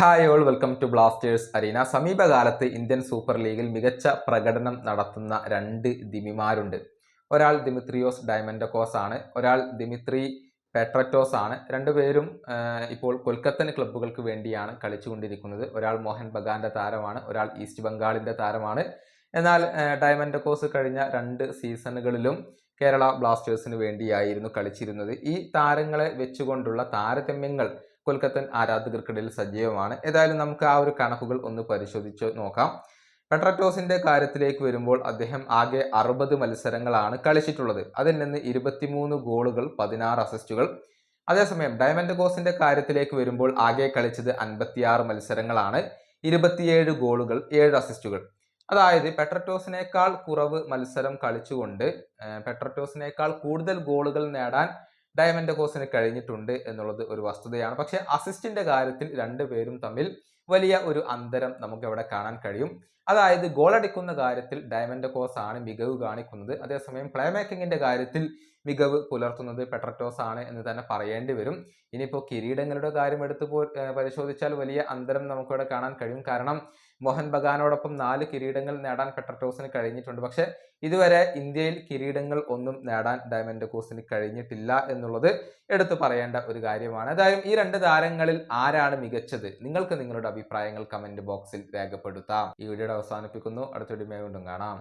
Hi all welcome to Blasters arena. സമീപകാലത്ത് Indian super ലീഗിൽ മികച്ച പ്രകടനം നടത്തുന്ന രണ്ട് ദിമിമാരുണ്ട്. ഒരാൾ ദിമിത്രിയോസ് ഡയമൻഡക്കോസ് ആണ് ഒരാൾ ദിമിത്രി പെട്രറ്റോസ് ആണ് രണ്ടുപേരും ഇപ്പോൾ കൊൽക്കത്തൻ ക്ലബ്ബുകൾക്ക് വേണ്ടിയാണ് കളിച്ചുകൊണ്ടിരിക്കുന്നത്. ഒരാൾ മോഹൻ ബഗാന്റെ താരമാണ് ഒരാൾ ഈസ്റ്റ് ബംഗാളിന്റെ താരമാണ്. എന്നാൽ ഡയമൻഡക്കോസ് കഴിഞ്ഞ രണ്ട് സീസണുകളിലും കേരള ബ്ലാസ്റ്റേഴ്സിന് വേണ്ടിയായിരുന്നു കളിച്ചിരുന്നത്. ഈ താരങ്ങളെ വെച്ചുകൊണ്ടുള്ള താരതമ്യങ്ങൾ കൊൽക്കത്തൻ ആരാധകർക്കിടയിൽ സജീവമാണ്. ഏതായാലും നമുക്ക് ആ ഒരു കണക്കുകൾ ഒന്ന് പരിശോധിച്ച് നോക്കാം. പെട്രറ്റോസിന്റെ കാര്യത്തിലേക്ക് വരുമ്പോൾ അദ്ദേഹം ആകെ അറുപത് മത്സരങ്ങളാണ് കളിച്ചിട്ടുള്ളത്. അതിൽ നിന്ന് ഇരുപത്തിമൂന്ന് ഗോളുകൾ പതിനാറ് അസിസ്റ്റുകൾ. അതേസമയം ഡയമണ്ട് കോസിന്റെ കാര്യത്തിലേക്ക് വരുമ്പോൾ ആകെ കളിച്ചത് അൻപത്തിയാറ് മത്സരങ്ങളാണ്. ഇരുപത്തിയേഴ് ഗോളുകൾ ഏഴ് അസിസ്റ്റുകൾ. അതായത് പെട്രറ്റോസിനേക്കാൾ കുറവ് മത്സരം കളിച്ചുകൊണ്ട് പെട്രറ്റോസിനേക്കാൾ കൂടുതൽ ഗോളുകൾ നേടാൻ ഡയമണ്ട് കോസിന് കഴിഞ്ഞിട്ടുണ്ട് എന്നുള്ളത് ഒരു വസ്തുതയാണ്. പക്ഷെ അസിസ്റ്റിന്റെ കാര്യത്തിൽ രണ്ടുപേരും തമ്മിൽ വലിയ ഒരു അന്തരം നമുക്ക് ഇവിടെ കാണാൻ കഴിയും. അതായത് ഗോൾ അടിക്കുന്ന കാര്യത്തിൽ ഡയമണ്ട് കോസ് ആണ് മികവ് കാണിക്കുന്നത്. അതേസമയം പ്ലേ മേക്കിങ്ങിന്റെ കാര്യത്തിൽ മികവ് പുലർത്തുന്നത് പെട്രറ്റോസ് ആണ് എന്ന് തന്നെ പറയേണ്ടി വരും. ഇനിയിപ്പോൾ കിരീടങ്ങളുടെ കാര്യം എടുത്ത് പോ പരിശോധിച്ചാൽ വലിയ അന്തരം നമുക്കിവിടെ കാണാൻ കഴിയും. കാരണം മോഹൻ ബഗാനോടൊപ്പം നാല് കിരീടങ്ങൾ നേടാൻ പെട്രറ്റോസിന് കഴിഞ്ഞിട്ടുണ്ട്. പക്ഷെ ഇതുവരെ ഇന്ത്യയിൽ കിരീടങ്ങൾ ഒന്നും നേടാൻ ഡയമണ്ട് കോസിന് കഴിഞ്ഞിട്ടില്ല എന്നുള്ളത് എടുത്തു പറയേണ്ട ഒരു കാര്യമാണ്. ഏതായാലും ഈ രണ്ട് താരങ്ങളിൽ ആരാണ് മികച്ചത്? നിങ്ങൾക്ക് നിങ്ങളുടെ അഭിപ്രായങ്ങൾ കമന്റ് ബോക്സിൽ രേഖപ്പെടുത്താം. ഈ വീഡിയോയുടെ അവസാനിപ്പിക്കുന്നു. അടുത്ത വീഡിയോ വീണ്ടും കാണാം.